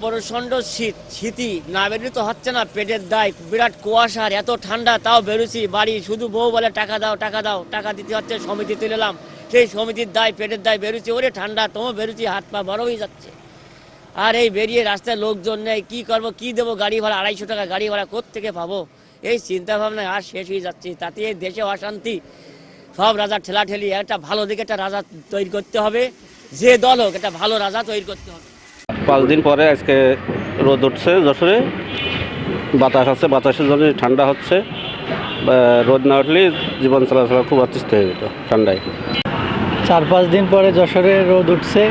প্রচণ্ড শীত, শীতই না বেরোলে তো হচ্ছে না পেটের দায়। বিরাট কুয়াশার এত ঠান্ডা, তাও বেরোছি বাড়ি। শুধু বউ বলে টাকা দাও টাকা দাও, টাকা দিতে হচ্ছে, সমিতি তুলে এলাম। সেই সমিতির দায়, পেটের দায় বেরোছি ওরে ঠান্ডা তোমার বেরোছি হাত পা বড় হয়ে যাচ্ছে। আর এই বেরিয়ে রাস্তায় লোকজন নেই, কি করব, কি দেবো, গাড়ি ভাড়া, আড়াইশো টাকা গাড়ি ভাড়া থেকে পাবো? এই চিন্তা ভাবনায় আর শেষ হয়ে যাচ্ছে, তাতে এই দেশে অশান্তি। সব রাজা ঠেলাঠেলি, একটা ভালো দিকে একটা রাজা তৈরি করতে হবে, যে দল হোক, একটা ভালো রাজা তৈরি করতে হবে। পাঁচ দিন পরে আজকে রোদ উঠছে যশোরে। বাতাস আছে বাতাসের জন্য ঠান্ডা হচ্ছে। বা রোদ না উঠলে জীবন চলাচল খুব অতিষ্ঠ হয়ে যেত ঠান্ডায়। চার পাঁচ দিন পরে যশোরে রোদ উঠছে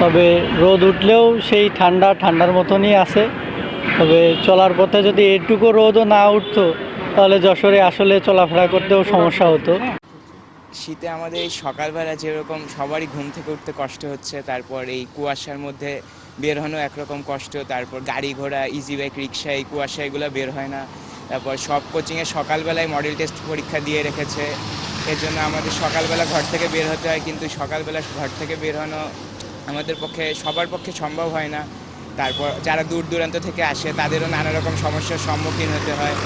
তবে রোদ উঠলেও সেই ঠান্ডা ঠান্ডার মতনই আছে। তবে চলার পথে যদি এটুকু রোদও না উঠতো তাহলে যশোরে আসলে চলাফেরা করতেও সমস্যা হতো। শীতে আমাদের এই সকালবেলা যেরকম সবারই ঘুম থেকে উঠতে কষ্ট হচ্ছে তারপর এই কুয়াশার মধ্যে বের হনো একরকম কষ্ট, তারপর গাড়ি ঘোড়া ইজি বাইক রিক্সা এই কুয়াশা, এগুলো বের হয় না। তারপর সব কোচিংয়ে সকালবেলায় মডেল টেস্ট পরীক্ষা দিয়ে রেখেছে। এর জন্য আমাদের সকালবেলা ঘর থেকে বের হতে হয়, কিন্তু সকালবেলা ঘর থেকে বের হনো আমাদের পক্ষে, সবার পক্ষে সম্ভব হয় না। তারপর যারা দূর দূরান্ত থেকে আসে, তাদেরও নানা রকম সমস্যার সম্মুখীন হতে হয়।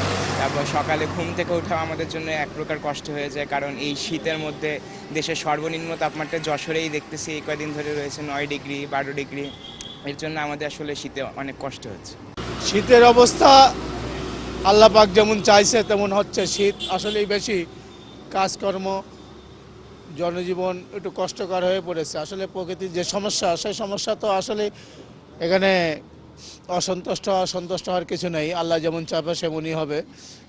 তারপর সকালে ঘুম থেকে ওঠা আমাদের জন্য এক প্রকার কষ্ট হয়ে যায়, কারণ এই শীতের মধ্যে দেশের সর্বনিম্ন তাপমাত্রা যশোরেই দেখতেছি, এই কয়দিন ধরে রয়েছে নয় ডিগ্রি, বারো ডিগ্রি। এর জন্য আমাদের আসলে শীতে অনেক কষ্ট হচ্ছে। শীতের অবস্থা আল্লাহ পাক যেমন চাইছে, তেমন হচ্ছে। শীত আসলেই বেশি। কাজকর্ম, জনজীবন একটু কষ্টকর হয়ে পড়েছে। আসলে প্রকৃতির যে সমস্যা, সেই সমস্যা তো আসলে এখানে অসন্তুষ্ট অসন্তুষ্ট হওয়ার কিছু নেই। আল্লাহ যেমন চাপে সেমনই হবে।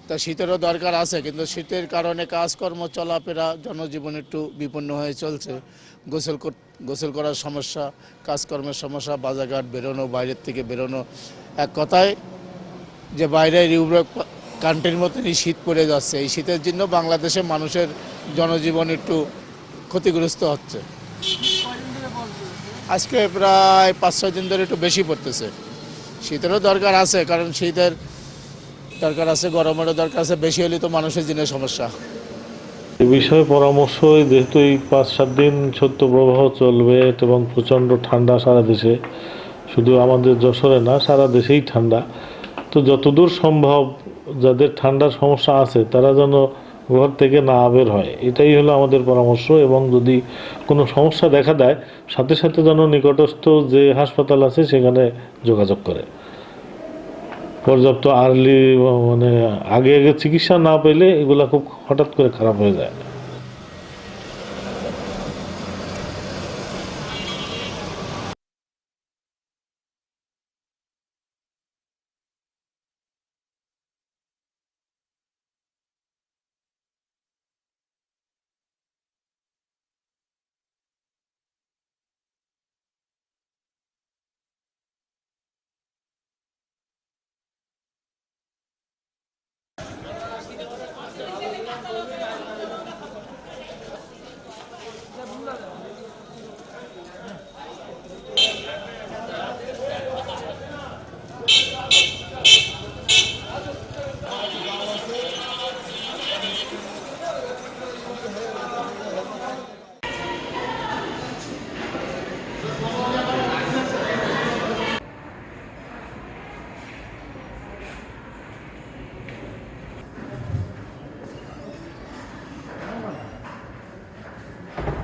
তা শীতেরও দরকার আছে, কিন্তু শীতের কারণে কাজকর্ম, চলাফেরা, জনজীবন একটু বিপন্ন হয়ে চলছে। গোসল গোসল করার সমস্যা, কাজকর্মের সমস্যা, বাজারঘাট বেরোনো, বাইরের থেকে বেরোনো। এক কথায়, যে বাইরে ইউরোপ কান্ট্রির মতনই শীত পড়ে যাচ্ছে। এই শীতের জন্য বাংলাদেশের মানুষের জনজীবন একটু ক্ষতিগ্রস্ত হচ্ছে। আজকে প্রায় পাঁচ ছয় দিন ধরে একটু বেশি পড়তেছে। শীতেরও দরকার আছে, কারণ শীতের দরকার আছে, গরমেরও দরকার আছে, বেশি হলে তো মানুষের জন্য সমস্যা। এ বিষয়ে পরামর্শ যেহেতু এই পাঁচ, সাত দিন সত্য প্রবাহ চলবে এবং প্রচণ্ড ঠান্ডা সারা দেশে, শুধু আমাদের যশোরে না, সারা দেশেই ঠান্ডা। তো যতদূর সম্ভব যাদের ঠান্ডার সমস্যা আছে, তারা যেন ঘর থেকে না বের হয়। এটাই হলো আমাদের পরামর্শ এবং যদি কোনো সমস্যা দেখা দেয়, সাথে সাথে যেন নিকটস্থ যে হাসপাতাল আছে সেখানে যোগাযোগ করে। পর্যাপ্ত আর্লি মানে আগে আগে চিকিৎসা না পেলে এগুলো খুব হঠাৎ করে খারাপ হয়ে যায়।